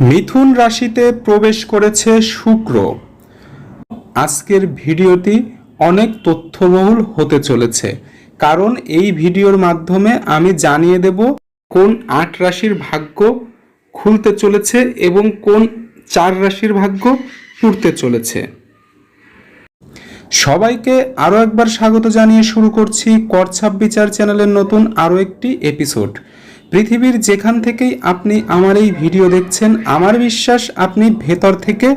মিথুন রাশিতে প্রবেশ করেছে শুক্র। আজকের ভিডিওটি অনেক তথ্যবহুল হতে চলেছে। কারণ এই ভিডিওর মাধ্যমে আমি জানিয়ে দেব কোন আট রাশির ভাগ্য খুলতে চলেছে এবং কোন চার রাশির ভাগ্য পুড়তে চলেছে। সবাইকে আরও একবার স্বাগত জানিয়ে শুরু করছি করছাপ বিচার চ্যানেলের নতুন আরও একটি এপিসোড। পৃথিবীর যেখান থেকেই আপনি আমার এই ভিডিও দেখছেন, আমার বিশ্বাস আপনি ভেতর থেকে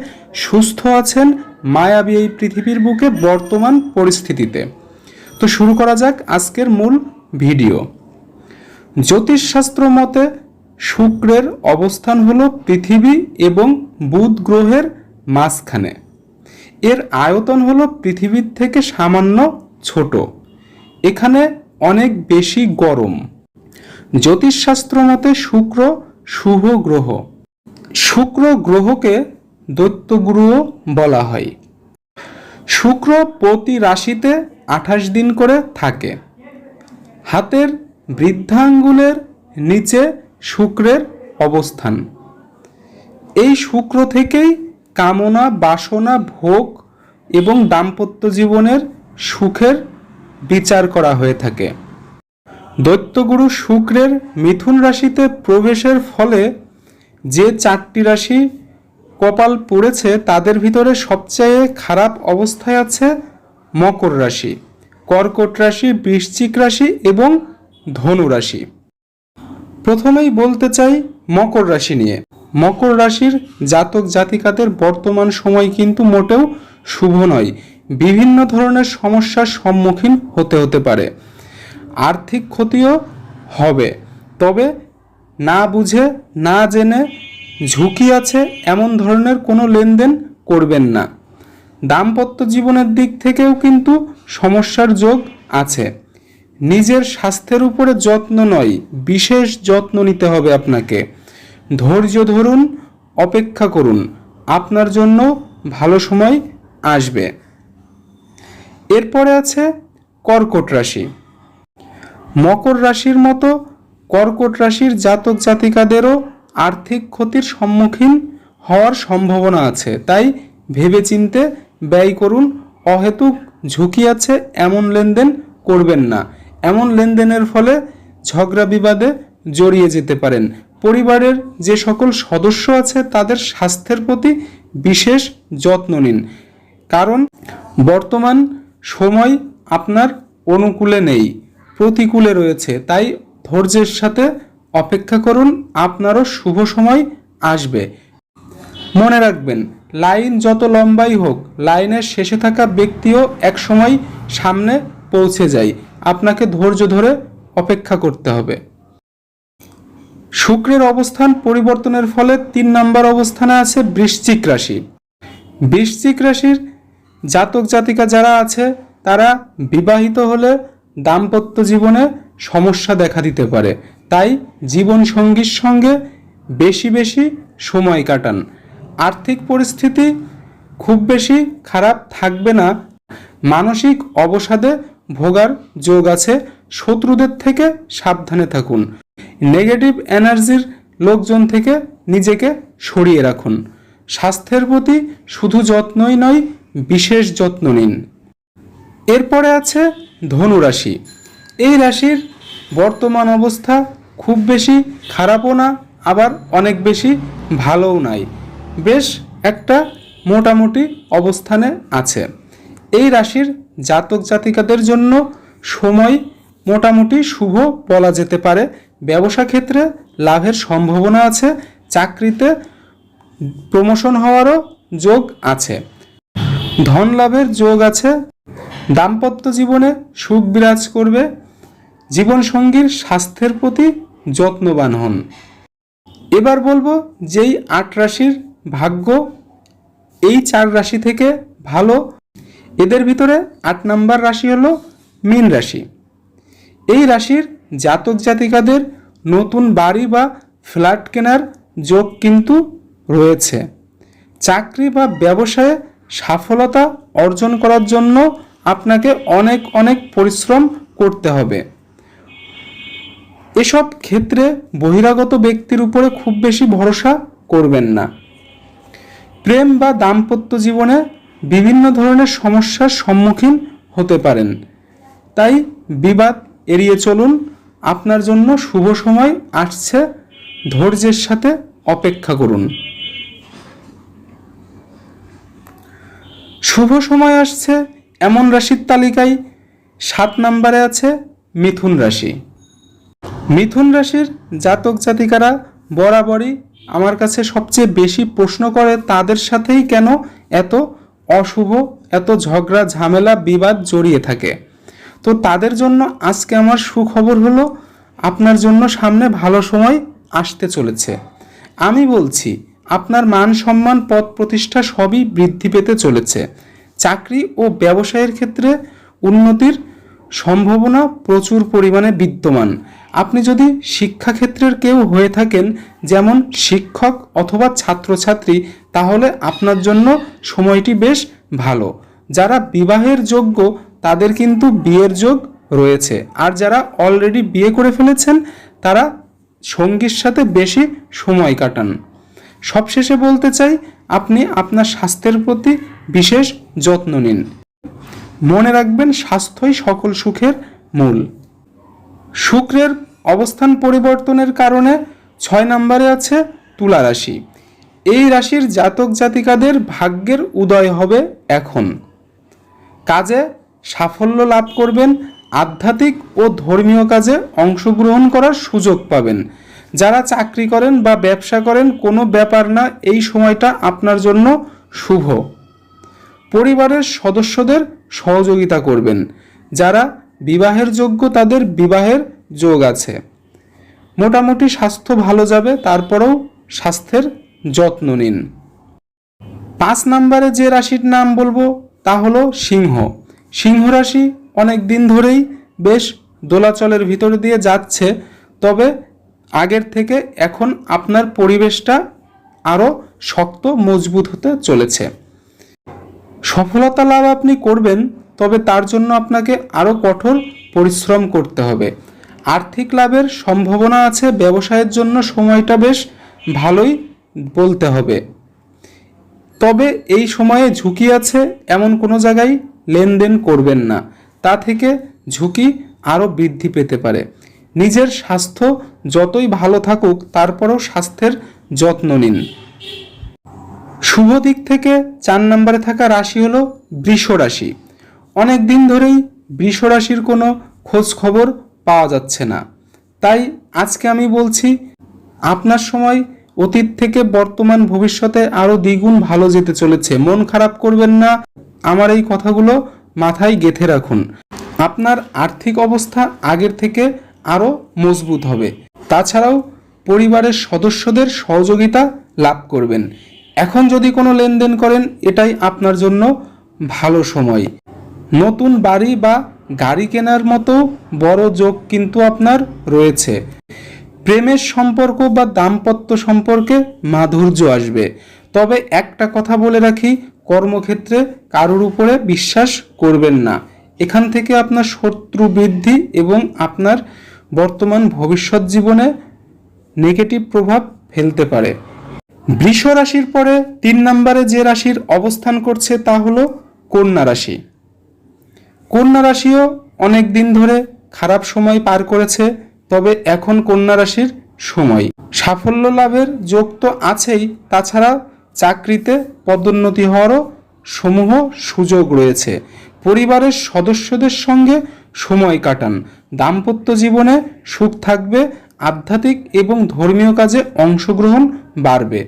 সুস্থ আছেন, মায়াবী এই পৃথিবীর বুকে বর্তমান পরিস্থিতিতে। তো শুরু করা যাক আজকের মূল ভিডিও। জ্যোতিষশাস্ত্র মতে শুক্রের অবস্থান হলো পৃথিবী এবং বুধ গ্রহের মাঝখানে। এর আয়তন হলো পৃথিবীর থেকে সামান্য ছোট। এখানে অনেক বেশি গরম। জ্যোতিষশাস্ত্র মতে শুক্র শুভ গ্রহ। শুক্র গ্রহকে দৈত্যগুরুও বলা হয়। শুক্র প্রতি রাশিতে আঠাশ দিন করে থাকে। হাতের বৃদ্ধাঙ্গুলের নিচে শুক্রের অবস্থান। এই শুক্র থেকেই কামনা, বাসনা, ভোগ এবং দাম্পত্য জীবনের সুখের বিচার করা হয়ে থাকে। দৈত্যগুরু শুক্রের মিথুন রাশিতে প্রবেশের ফলে যে চারটি রাশি কপাল পড়েছে, তাদের ভিতরে সবচেয়ে খারাপ অবস্থায় আছে মকর রাশি, কর্কট রাশি, বৃশ্চিক রাশি এবং ধনু রাশি। প্রথমেই বলতে চাই মকর রাশি নিয়ে। মকর রাশির জাতক জাতিকাদের বর্তমান সময় কিন্তু মোটেও শুভ নয়। বিভিন্ন ধরনের সমস্যার সম্মুখীন হতে হতে পারে। আর্থিক ক্ষতিও হবে। তবে না বুঝে, না জেনে ঝুঁকি আছে এমন ধরনের কোনো লেনদেন করবেন না। দাম্পত্য জীবনের দিক থেকেও কিন্তু সমস্যার যোগ আছে। নিজের স্বাস্থ্যের উপরে যত্ন নয়, বিশেষ যত্ন নিতে হবে আপনাকে। ধৈর্য ধরুন, অপেক্ষা করুন, আপনার জন্য ভালো সময় আসবে। এরপরে আছে কর্কট রাশি। মকর রাশির মতো কর্কট রাশির জাতক জাতিকাদেরও আর্থিক ক্ষতির সম্মুখীন হওয়ার সম্ভাবনা আছে। তাই ভেবেচিন্তে ব্যয় করুন। অহেতুক ঝুঁকি আছে, এমন লেনদেন করবেন না। এমন লেনদেনের ফলে ঝগড়া বিবাদে জড়িয়ে যেতে পারেন। পরিবারের যে সকল সদস্য আছে, তাদের স্বাস্থ্যের প্রতি বিশেষ যত্ন নিন। কারণ বর্তমান সময় আপনার অনুকূলে নেই। প্রতিকূলে রয়েছে। তাই ধৈর্যের সাথে অপেক্ষা করুন, আপনারও শুভ সময় আসবে। মনে রাখবেন, লাইন যত লম্বাই হোক, লাইনের শেষে থাকা ব্যক্তিও একসময় সামনে পৌঁছে যায়। আপনাকে ধৈর্য ধরে অপেক্ষা করতে হবে। শুক্রের অবস্থান পরিবর্তনের ফলে তিন নম্বর অবস্থানে আছে বৃশ্চিক রাশি। বৃশ্চিক রাশির জাতক জাতিকা যারা আছে, তারা বিবাহিত হলে দাম্পত্য জীবনে সমস্যা দেখা দিতে পারে। তাই জীবন সঙ্গীর সঙ্গে বেশি বেশি সময় কাটান। আর্থিক পরিস্থিতি খুব বেশি খারাপ থাকবে না। মানসিক অবসাদে ভোগার যোগ আছে। শত্রুদের থেকে সাবধানে থাকুন। নেগেটিভ এনার্জির লোকজন থেকে নিজেকে সরিয়ে রাখুন। স্বাস্থ্যের প্রতি শুধু যত্নই নয়, বিশেষ যত্ন নিন। এরপরে আছে ধনু রাশি। এই রাশির বর্তমান অবস্থা খুব বেশি খারাপও না, আবার অনেক বেশি ভালোও নাই। বেশ একটা মোটামুটি অবস্থানে আছে। এই রাশির জাতক জাতিকাদের জন্য সময় মোটামুটি শুভ বলা যেতে পারে। ব্যবসা ক্ষেত্রে লাভের সম্ভাবনা আছে, চাকরিতে প্রমোশন হওয়ারও যোগ আছে। ধন লাভের যোগ আছে দাম্পত্য জীবনে সুখ বিরাজ করবে, জীবনসঙ্গীর স্বাস্থ্যের প্রতি যত্নবান হন। এবার বলব যেই আট রাশির ভাগ্য, এই চার রাশি থেকে ভালো, এদের ভিতরে আট নাম্বার রাশি হলো মীন রাশি। এই রাশির জাতক জাতিকাদের নতুন বাড়ি বা ফ্ল্যাট কেনার যোগ কিন্তু রয়েছে। চাকরি বা ব্যবসায়ে সফলতা অর্জন করার জন্য আপনাকে অনেক অনেক পরিশ্রম করতে হবে। এসব ক্ষেত্রে বহিরাগত ব্যক্তির উপরে খুব বেশি ভরসা করবেন না। প্রেম বা দাম্পত্য জীবনে বিভিন্ন ধরনের সমস্যার সম্মুখীন হতে পারেন। তাই বিবাদ এড়িয়ে চলুন। আপনার জন্য শুভ সময় আসছে। ধৈর্যের সাথে অপেক্ষা করুন। শুভ সময় আসছে। এমন রাশির তালিকায় সাত নম্বরে আছে মিথুন রাশি। মিথুন রাশির জাতক জাতিকারা বরাবরই আমার কাছে সবচেয়ে বেশি প্রশ্ন করে তাদের সাথেই কেন এত অশুভ, এত ঝগড়া, ঝামেলা, বিবাদ জড়িয়ে থাকে। তো তাদের জন্য আজকে আমার সুখবর হলো, আপনার জন্য সামনে ভালো সময় আসতে চলেছে। আমি বলছি, আপনার মান সম্মান, পদ প্রতিষ্ঠা সবই বৃদ্ধি পেতে চলেছে। চাকরি ও ব্যবসায়ের ক্ষেত্রে উন্নতির সম্ভাবনা প্রচুর পরিমাণে বিদ্যমান। আপনি যদি শিক্ষাক্ষেত্রের কেউ হয়ে থাকেন, যেমন শিক্ষক অথবা ছাত্রছাত্রী, তাহলে আপনার জন্য সময়টি বেশ ভালো। যারা বিবাহের যোগ্য, তাদের কিন্তু বিয়ের যোগ রয়েছে। আর যারা অলরেডি বিয়ে করে ফেলেছেন, তারা সঙ্গীর সাথে বেশি সময় কাটান। সবশেষে বলতে চাই, আপনি আপনার স্বাস্থ্যের প্রতি বিশেষ যত্ন নিন। মনে রাখবেন, স্বাস্থ্যই সকল সুখের মূল। শুক্রের অবস্থান পরিবর্তনের কারণে ছয় নম্বরে আছে তুলা রাশি। এই রাশির জাতক জাতিকাদের ভাগ্যের উদয় হবে এখন। কাজে সাফল্য লাভ করবেন, আধ্যাত্মিক ও ধর্মীয় কাজে অংশগ্রহণ করার সুযোগ পাবেন। যারা চাকরি করেন বা ব্যবসা করেন, কোনো ব্যাপার না, এই সময়টা আপনার জন্য শুভ। পরিবারের সদস্যদের সহযোগিতা করবেন। যারা বিবাহের যোগ্য, তাদের বিবাহের যোগ আছে। মোটামুটি স্বাস্থ্য ভালো যাবে, তারপরেও স্বাস্থ্যের যত্ন নিন। পাঁচ নম্বরে যে রাশির নাম বলব, তা হলো সিংহ। সিংহ রাশি অনেক দিন ধরেই বেশ দোলাচলের ভিতর দিয়ে যাচ্ছে, তবে আগের থেকে এখন আপনার পরিবেশটা আরও শক্ত, মজবুত হতে চলেছে। সফলতা লাভ আপনি করবেন, তবে তার জন্য আপনাকে আরও কঠোর পরিশ্রম করতে হবে। আর্থিক লাভের সম্ভাবনা আছে, ব্যবসায়ের জন্য সময়টা বেশ ভালোই বলতে হবে। তবে এই সময়ে ঝুঁকি আছে, এমন কোনো জায়গায় লেনদেন করবেন না। তা থেকে ঝুঁকি আরও বৃদ্ধি পেতে পারে। নিজের স্বাস্থ্য যতই ভালো থাকুক, তারপরও স্বাস্থ্যের যত্ন নিন। শুভ দিক থেকে চার নম্বরে থাকা রাশি হলো বৃষ রাশি। অনেক দিন ধরেই বৃষ রাশির কোনো খোঁজ খবর পাওয়া যাচ্ছে না। তাই আজকে আমি বলছি, আপনার সময় অতীত থেকে বর্তমান ভবিষ্যতে আরও দ্বিগুণ ভালো যেতে চলেছে। মন খারাপ করবেন না। আমার এই কথাগুলো মাথায় গেঁথে রাখুন। আপনার আর্থিক অবস্থা আগের থেকে আরও মজবুত হবে। তাছাড়াও পরিবারের সদস্যদের সহযোগিতা লাভ করবেন। এখন যদি কোনো লেনদেন করেন, এটাই আপনার জন্য ভালো সময়। নতুন বাড়ি বা গাড়ি কেনার মতো বড় যোগ কিন্তু আপনার রয়েছে। প্রেমের সম্পর্ক বা দাম্পত্য সম্পর্কে মাধুর্য আসবে। তবে একটা কথা বলে রাখি, কর্মক্ষেত্রে কারোর উপরে বিশ্বাস করবেন না। এখান থেকে আপনার শত্রু বৃদ্ধি এবং আপনার বর্তমান ভবিষ্যৎ জীবনে নেগেটিভ প্রভাব ফেলতে পারে। বৃষ রাশির পরে তিন নম্বরে যে রাশির অবস্থান করছে তা হলো কন্যা রাশি। কন্যা রাশিও অনেক দিন ধরে খারাপ সময় পার করেছে, তবে এখন কন্যা রাশির সময়। সাফল্য লাভের যোগ তো আছেই, তাছাড়া চাকরিতে পদোন্নতি হওয়ারও সমূহ সুযোগ রয়েছে। পরিবারের সদস্যদের সঙ্গে সময় কাটান। দাম্পত্য জীবনে সুখ থাকবে, আধ্যাত্মিক এবং ধর্মীয় কাজে অংশগ্রহণ বাড়বে।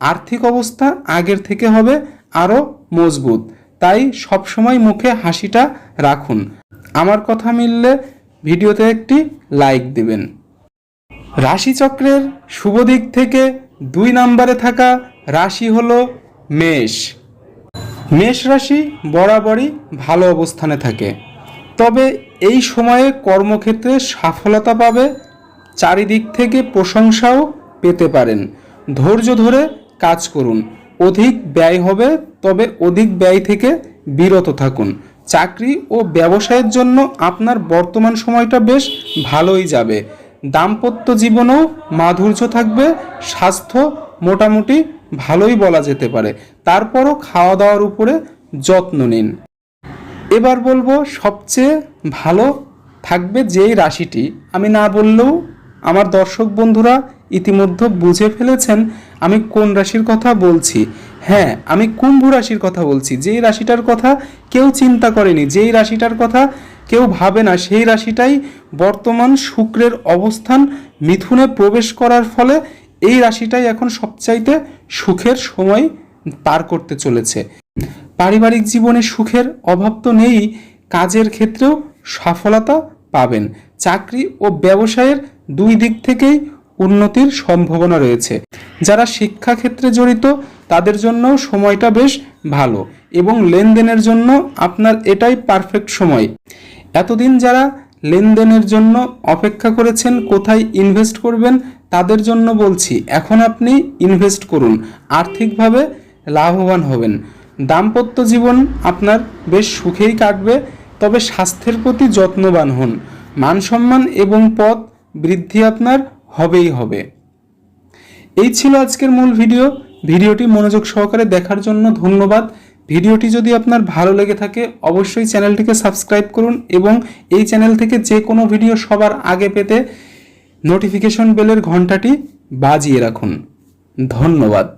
আর্থিক অবস্থা আগের থেকে হবে আরও মজবুত। তাই সবসময় মুখে হাসিটা রাখুন। আমার কথা মিললে ভিডিওতে একটি লাইক দেবেন। রাশিচক্রের শুভ দিক থেকে দুই নম্বরে থাকা রাশি হল মেষ। মেষ রাশি বরাবরই ভালো অবস্থানে থাকে। তবে এই সময়ে কর্মক্ষেত্রে সফলতা পাবে, চারিদিক থেকে প্রশংসাও পেতে পারেন। ধৈর্য ধরে কাজ করুন। অধিক ব্যয় হবে, তবে অধিক ব্যয় থেকে বিরত থাকুন। চাকরি ও ব্যবসায়ের জন্য আপনার বর্তমান সময়টা বেশ ভালোই যাবে। দাম্পত্য জীবনেও মাধুর্য থাকবে, স্বাস্থ্য মোটামুটি ভালোই বলা যেতে পারে। তারপরও খাওয়া দাওয়ার উপরে যত্ন নিন। এবার বলব সবচেয়ে ভালো থাকবে যেই রাশিটি। আমি না বললেও আমার দর্শক বন্ধুরা ইতিমধ্যে বুঝে ফেলেছেন আমি কোন রাশির কথা বলছি। হ্যাঁ আমি কুম্ভ রাশির কথা বলছি। যেই রাশিটার কথা কেউ চিন্তা করেনি, যেই রাশিটার কথা কেউ ভাবে না, সেই রাশিটাই বর্তমান শুক্রের অবস্থান মিথুনে প্রবেশ করার ফলে এই রাশিটাই এখন সবচাইতে সুখের সময় পার করতে চলেছে। পারিবারিক জীবনে সুখের অভাব তো নেই, কাজের ক্ষেত্রেও সফলতা পাবেন। চাকরি ও ব্যবসায়ের দুই দিক থেকেই উন্নতির সম্ভাবনা রয়েছে। যারা শিক্ষাক্ষেত্রে জড়িত, তাদের জন্য সময়টা বেশ ভালো এবং লেনদেনের জন্য আপনার এটাই পারফেক্ট সময়। এতদিন যারা লেনদেনের জন্য অপেক্ষা করেছেন, কোথায় ইনভেস্ট করবেন, তাদের জন্য বলছি, এখন আপনি ইনভেস্ট করুন। আর্থিকভাবে লাভবান হবেন। দাম্পত্য জীবন আপনার বেশ সুখেই কাটবে, তবে স্বাস্থ্যের প্রতি যত্নবান হন। মান সম্মান এবং পদ বৃদ্ধি আপনার হবেই হবে। এই ছিল আজকের মূল ভিডিও। ভিডিওটি মনোযোগ সহকারে দেখার জন্য ধন্যবাদ। ভিডিওটি যদি আপনার ভালো লেগে থাকে, অবশ্যই চ্যানেলটিকে সাবস্ক্রাইব করুন এবং এই চ্যানেল থেকে যে কোনো ভিডিও সবার আগে পেতে নোটিফিকেশন বেলের ঘন্টাটি বাজিয়ে রাখুন। ধন্যবাদ।